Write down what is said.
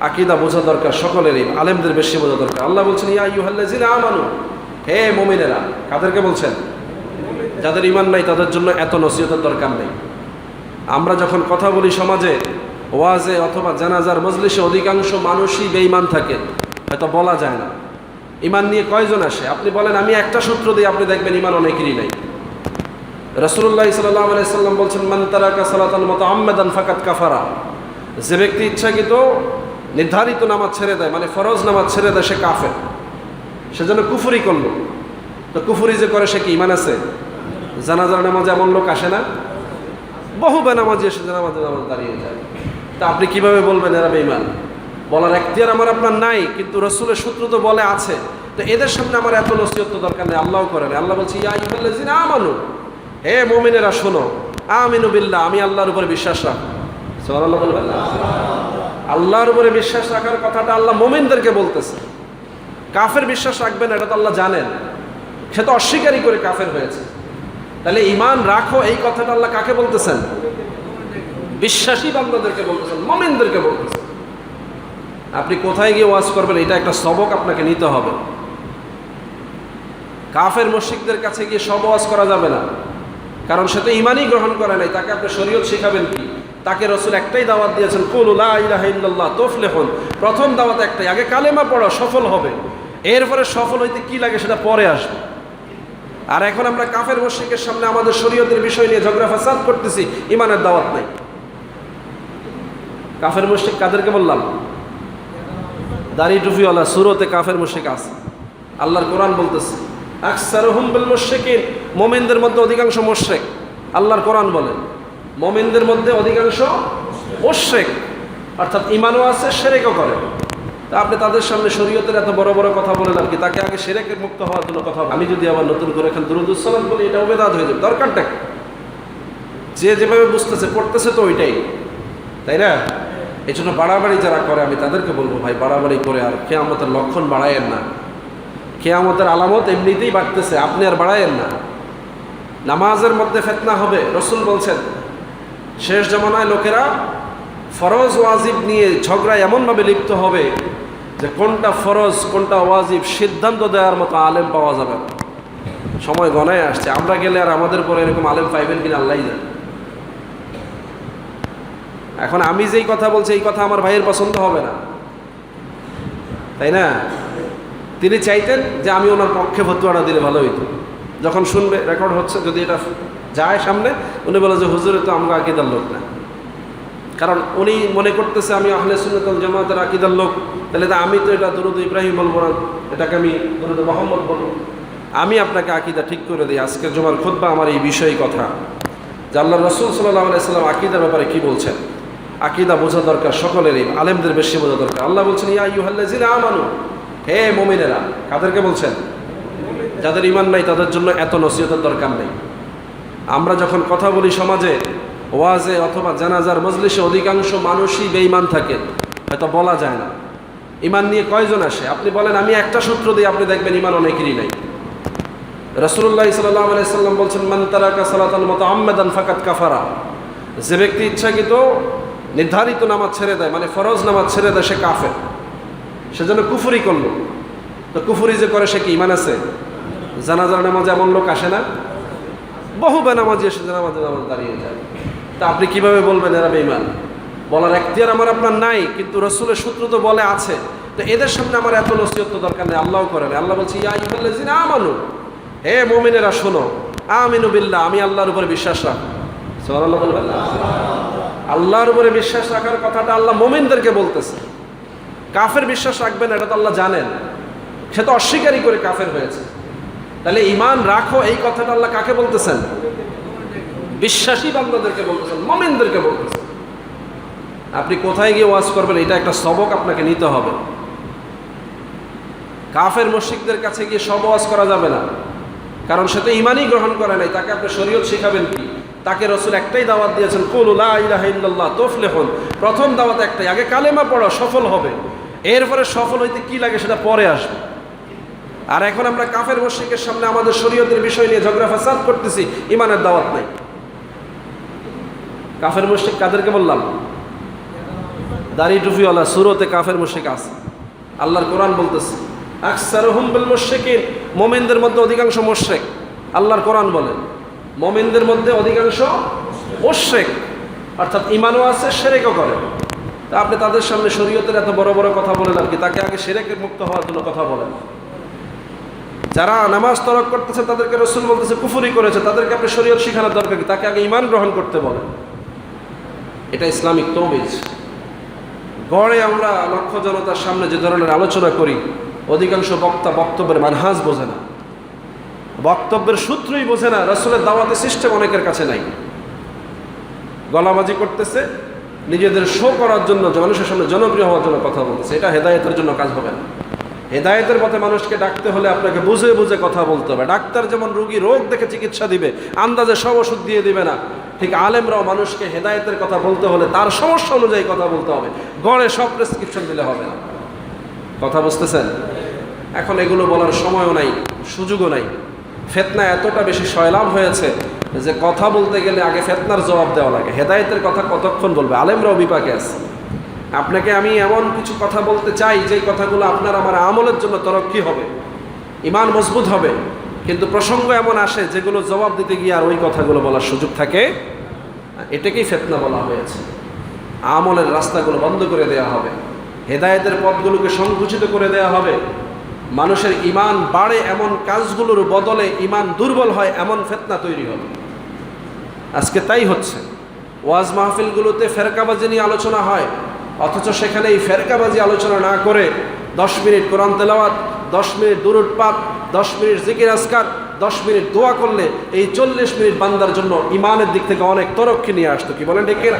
আকিদা বোঝা দরকার, সকলেরই, আলেমদের বেশি বোঝা দরকার। আল্লাহ বলছেন, ইয়া ইউহাল্লাযিনা আমানু, হে মুমিনেরা। কাদেরকে বলছেন? যাদের ইমান নাই, তাদের জন্য এত নসিহতের দরকার নেই। আমরা যখন কথা বলি সমাজে, ওয়াজে অথবা জানাজার মজলিসে অধিকাংশ মানুষই বেঈমান থাকে, হয়তো বলা যায় না। ইমান নিয়ে কয়জন আসে? আপনি বলেন, আমি একটা সূত্র দিয়ে আপনি দেখবেন ইমান অনেকেরই নাই। রসুল্লাহ সাল্লাহ আলাইসাল্লাম বলছেন, মান তারাকা সালাতান মতো আহমেদান ফাকাত কাফারা। যে ব্যক্তি ইচ্ছাকৃত নির্ধারিত নামাজ ছেড়ে দেয় মানে ফরজ নামাজ ছেড়ে দেয়, সে কাফের। সে যেন কুফুরি করল। তো কুফুরি যে করে, সে কি ইমান আছে? জানাজার নামাজে এমন লোক আসে না? বহু বেনামাজি এসে জানামাজে নামাজ দাঁড়িয়ে যায়। তা আপনি কীভাবে বলবেন, এরা বেইমান বলার এখতিয়ার আমার আপনার নাই, কিন্তু রসুলের সূত্র তো বলে আছে। তো এদের সামনে আমার এত নসিহত দরকার নেই আল্লাহ করেন আল্লাহ বলছি, ইয়া আমানু। হে মুমিনেরা, শোনো। আমিনু বিল্লাহ, আমি আল্লাহর উপরে বিশ্বাস রাখি সুবহানাল্লাহ বলবেন? আল্লাহর উপরে বিশ্বাস রাখার কথাটা আল্লাহ মোমিনদেরকে বলতেছে। কাফের বিশ্বাস রাখবেন এটা তো আল্লাহ জানেন। সে তো অস্বীকারই করে কাফের হয়েছে। তাহলে ইমান রাখো, এই কথাটা আল্লাহ কাকে বলতেছেন? বিশ্বাসী বান্দাদেরকে বলতেছেন, মোমিনদেরকে বলতেছেন। আপনি কোথায় গিয়ে ওয়াজ করবেন, এটা একটা সবক আপনাকে নিতে হবে। কাফের মসজিদদের কাছে গিয়ে সব ওয়াজ করা যাবে না। কারণ সে তো ইমানই গ্রহণ করে নাই, তাকে আপনি শরীয়ত শেখাবেন কি? তাকে রসুল একটাই দাওয়াত দিয়েছেন কুলুল্লাহ ইলাহিল্লাহ তোফলেহন। প্রথম দাওয়াত একটাই আগে কালেমা পড়ো, সফল হবে। এরপরে সফল হইতে কি লাগে সেটা পরে আসবে। আর এখন আমরা কাফের মসজিদের সামনে আমাদের শরীয়তের বিষয় নিয়ে ঝগড়া ফাসাদ করতেছি, ইমানের দাওয়াত নাই। কাফের মসজিদ কাদেরকে বললাম, দাড়ি টুফিওয়ালা সুরতে কাফের মুশিক আছে। আল্লাহর কোরআন বলতেছে, আকসারহুম বিল মুশরিকিন, মুমিনদের মধ্যে অধিকাংশ মুশরিক, আল্লাহর কোরআন বলে। মুমিনদের মধ্যে অধিকাংশ মুশরিক, অর্থাৎ ইমানও আছে, সেরেকও করে। তা আপনি তাদের সামনে শরীয়তের এত বড় বড় কথা বলে লাভ কি? তাকে আগে সেরেকে মুক্ত হওয়ার জন্য কথা আমি যদি আবার নতুন করে এখন দুরুদুসালাম বলি, এটা উবেদাত হয়ে যাবে। দরকারটা যে যেভাবে বুঝতেছে, পড়তেছে তো ওইটাই। তাই না? এই জন্য বাড়াবাড়ি যারা করে, আমি তাদেরকে বলব, ভাই, বাড়াবাড়ি করে আর কেয়ামতের লক্ষণ বাড়ায়েন না। কেয়ামতের আলামত এমনিতেই বাড়তেছে, আপনি আর বাড়ায়েন না। নামাজের মধ্যে ফেতনা হবে, রসুল বলছেন শেষ জমানায় লোকেরা ফরজ ওয়াজিব নিয়ে ঝগড়ায় এমনভাবে লিপ্ত হবে যে কোনটা ফরজ, কোনটা ওয়াজিব সিদ্ধান্ত দেওয়ার মতো আলেম পাওয়া যাবে। সময় গণায় আসছে। আমরা গেলে আর আমাদের পরে এরকম আলেম পাইবেন কিনা আল্লাহ জানে। এখন আমি যেই কথা বলছি, এই কথা আমার ভাইয়ের পছন্দ হবে না। তাই না? তিনি চাইতেন যে আমি ওনার পক্ষে ফতুয়াটা দিলে ভালো হইতো। যখন শুনবে রেকর্ড হচ্ছে, যদি এটা যায় সামনে, উনি বলে যে, হুজুরে, তো আমরা আকিদার লোক না। কারণ উনি মনে করতেছে, আমি আহলে সুন্নতল জামাতের আকিদার লোক। তাহলে আমি তো এটা দরুদ ইব্রাহিম বলব না, এটাকে আমি দরুদ মোহাম্মদ বলব। আমি আপনাকে আকিদা ঠিক করে দিই। আজকের জমার খুদ্া আমার এই বিষয়ে কথা। যে আল্লাহ রসুল সাল্লাহ আলাইসাল্লাম আকিদার ব্যাপারে কি বলছেন? আকিদা বোঝা দরকার সকলেরই, আলেমদের বেশি বোঝা দরকার। আল্লাহ বলছেন, ইয়া ইউহাল্লাযিনা আমানু, হে মুমিনেরা। কাদেরকে বলছেন? যাদের ইমান নাই, তাদের জন্য এত নসিহতের দরকার নেই। আমরা যখন কথা বলি সমাজে, ওয়াজে অথবা জানাজার মজলিসে অধিকাংশ মানুষই বেঈমান থাকে, হয়তো বলা যায় না। ইমান নিয়ে কয়জন আসে? আপনি বলেন, আমি একটা সূত্র দিয়ে আপনি দেখবেন ইমান অনেকেরই নাই। রসুল্লাহ সাল্লাহ আলাইসাল্লাম বলছেন, মান তারাকা সালাতান মতো আহমেদান ফাকাত কাফারা। যে ব্যক্তি ইচ্ছাকৃত নির্ধারিত নামাজ ছেড়ে দেয় মানে ফরজ নামাজ ছেড়ে দেয়, সে কাফের। সে যেন কুফুরি করল। তো কুফুরি যে করে, সে কি ইমান আছে? জানাজার নামাজ এমন লোক আসে না? বহু বেনামাজি এসে জানামাজে নামাজ দাঁড়িয়ে যায়। তা আপনি কীভাবে বলবেন এরা বেইমান বলার এখতিয়ার আমার আপনার নাই, কিন্তু রসুলের সূত্র তো বলে আছে। তো এদের সামনে আমার এত নসিহত দরকার নেই আল্লাহ করেন আল্লাহ বলছি, ইয়া ইউহাল্লাযিনা আমানু। হে মুমিনেরা, শোনো। আমিনু বিল্লাহ, আমি আল্লাহর উপরে বিশ্বাস রাখি বলবেন আল্লাহর উপরে বিশ্বাস রাখার কথাটা আল্লাহ মোমিনদেরকে বলতেছে। কাফের বিশ্বাস রাখবেন এটা তো আল্লাহ জানেন। সে তো অস্বীকারই করে কাফের হয়েছে। তাহলে ইমান রাখো, এই কথাটা আল্লাহ কাকে বলতেছেন? বিশ্বাসী বান্দাদেরকে বলতেছেন, মোমিনদেরকে বলতেছেন। আপনি কোথায় গিয়ে ওয়াজ করবেন, এটা একটা সবক আপনাকে নিতে হবে। কাফের মসজিদদের কাছে গিয়ে সব ওয়াজ করা যাবে না। কারণ সে তো ইমানই গ্রহণ করে নাই, তাকে আপনি শরীয়ত শিখাবেন কি? তাকে রসুল একটাই দাওয়াত দিয়েছেন কুলুল্লাহ ইলাহিল্লাহ তোফলেহন। প্রথম দাওয়াত একটাই, আগে কালেমা পড়ো, সফল হবে। এরপরে সফল হইতে কি লাগে সেটা পরে আসবে। আর এখন আমরা কাফের মসজিদের সামনে আমাদের শরীয়তের বিষয় নিয়ে ঝগড়া ফাসাদ করতেছি ইমানের দাওয়াত নাই। কাফের মসজিদ কাদেরকে বললাম? দাড়ি টুফিওয়ালা সুরতে কাফের মুশিক আছে। আল্লাহর কোরআন বলতেছে আকসার হুম্বেল মুশেকিন মোমেনদের মধ্যে অধিকাংশ মোশেক আল্লাহর কোরআন বলে, মোমেনদের মধ্যে অধিকাংশ মোশেক অর্থাৎ ইমানও আছে, সেরেকও করে। তা আপনি তাদের সামনে শরীয়তের এত বড় বড় কথা বলেন আর কি, তাকে আগে সেরেকে মুক্ত হওয়ার জন্য কথা বলেন। যারা নামাজ তরক করতেছে, তাদেরকে রসুল বলতেছে, কুফুরি করেছে, তাদেরকে আপনি শরীয়ত শিখানোর দরকার তাকে আগে ইমান গ্রহণ করতে বলেন এটা ইসলামিক তৌবিজ গড়ে আমরা লক্ষ্য জনতার সামনে যে ধরনের আলোচনা করি, অধিকাংশ বক্তা বক্তব্যের মানহাজ বোঝে না। বক্তব্যের সূত্রই বোঝে না, রসুলের দাওয়াতে সিস্টেম অনেকের কাছে নাই। গলাবাজি করতেছে, নিজেদের শো করার জন্য, মানুষের সামনে জনপ্রিয় হওয়ার জন্য কথা বলতেছে। এটা হেদায়েতের জন্য কাজ হবে না। হেদায়েতের পথে মানুষকে ডাকতে হলে আপনাকে বুঝে বুঝে কথা বলতে হবে। ডাক্তার যেমন রুগী রোগ দেখে চিকিৎসা দিবে, আন্দাজে সব ওষুধ দিয়ে দিবে না। ঠিক আলেমরাও মানুষকে হেদায়েতের কথা বলতে হলে তার সমস্যা অনুযায়ী কথা বলতে হবে। গড়ে সব প্রেসক্রিপশন দিলে হবে না। কথা বুঝতেছেন? এখন এগুলো বলার সময়ও নাই, সুযোগও নাই। ফেতনা এতটা বেশি সয়লাভ হয়েছে যে কথা বলতে গেলে আগে ফেতনার জবাব দেওয়া লাগে। হেদায়েতের কথা কতক্ষণ বলবে? আলেমরাও বিপাকে আছে। আপনাকে আমি এমন কিছু কথা বলতে চাই, যেই কথাগুলো আপনার আমার আমলের জন্য তরক্কি হবে ইমান মজবুত হবে, কিন্তু প্রসঙ্গ এমন আসে যেগুলো জবাব দিতে গিয়ে আর ওই কথাগুলো বলার সুযোগ থাকে। এটাকেই ফেতনা বলা হয়েছে। আমলের রাস্তাগুলো বন্ধ করে দেওয়া হবে। হেদায়েতের পথগুলোকে সংকুচিত করে দেওয়া হবে। মানুষের ইমান বাড়ে এমন কাজগুলোর বদলে ইমান দুর্বল হয় এমন ফেতনা তৈরি হবে। আজকে তাই হচ্ছে। ওয়াজ মাহফিলগুলোতে ফেরকাবাজি নিয়ে আলোচনা হয়। অথচ সেখানে এই ফেরকাবাজি আলোচনা না করে দশ মিনিট কোরআন তেলাওয়াত, দশ মিনিট দুরুৎপাত দশ মিনিট জিকির আসকার দশ মিনিট দোয়া করলে এই চল্লিশ মিনিট বান্দার জন্য ইমানের দিক থেকে অনেক তরক্ষী নিয়ে আসতো, কি বলেন ডেকে